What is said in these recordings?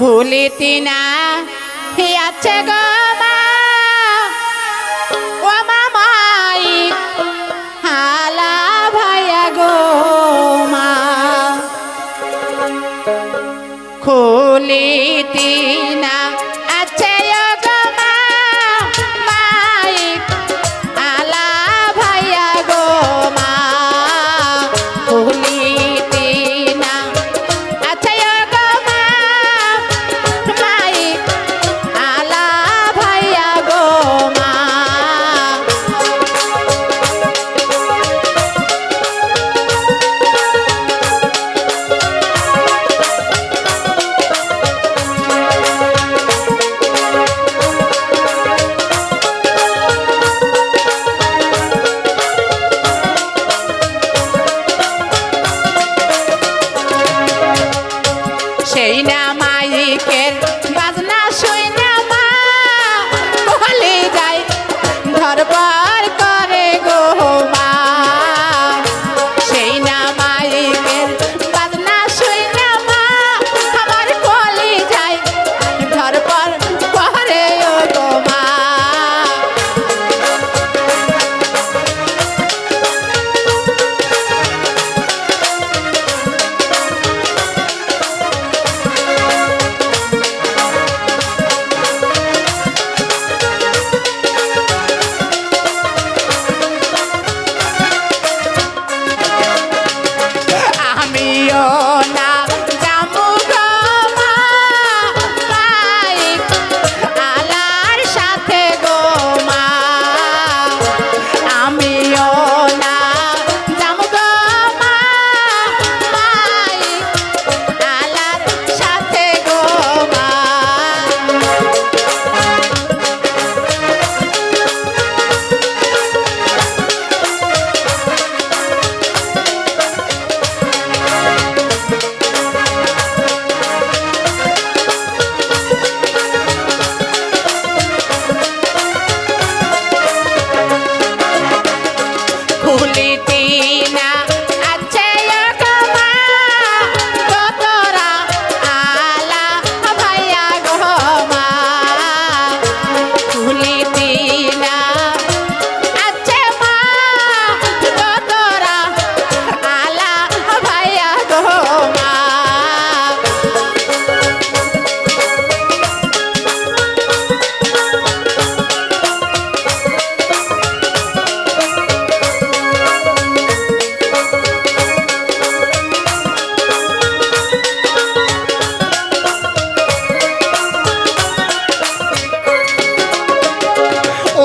ভুলিতি না। আছে গো ও মামাই হালা ভাইয়া গো মা। খুলিতি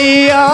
দুনিয়া